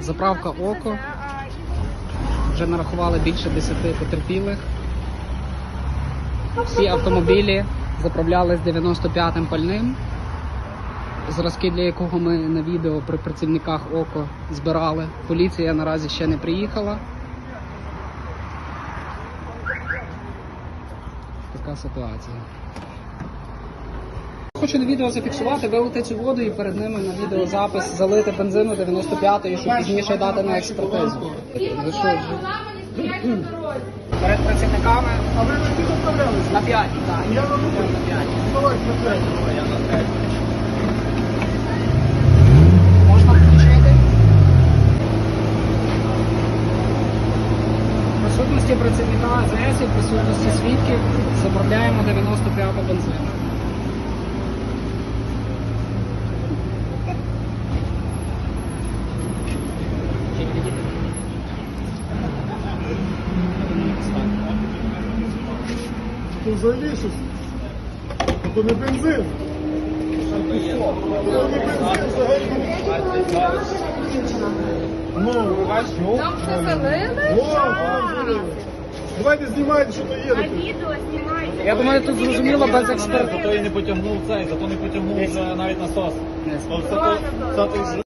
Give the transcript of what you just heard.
Заправка Око. Вже нарахували більше 10 потерпілих. Всі автомобілі заправляли з 95-м пальним, зразки для якого ми на відео при працівниках ОКО збирали. Поліція наразі ще не приїхала. Така ситуація. Хочу на відео зафіксувати, вилити цю воду і перед ними на відеозапис залити бензину 95-ї, щоб пізніше дати на експертизу. Перед працівниками А ви на які заправлялися? на 5, так. Я на другу. На 5. Давайте на третю. Можна включити. В присутності працівника АЗС і в присутності свідків заправляємо 95 бензину. То взагалі щось. То не бензин. То не бензин взагалі. Ну, Там все залили? О, положили. Давайте знімайте, що то є. На відео знімайте. Я думаю, тут зрозуміло без експертизи. Зато і не потягнув цей, зато не потягнув вже навіть насос. Тобто, це, то- це, то-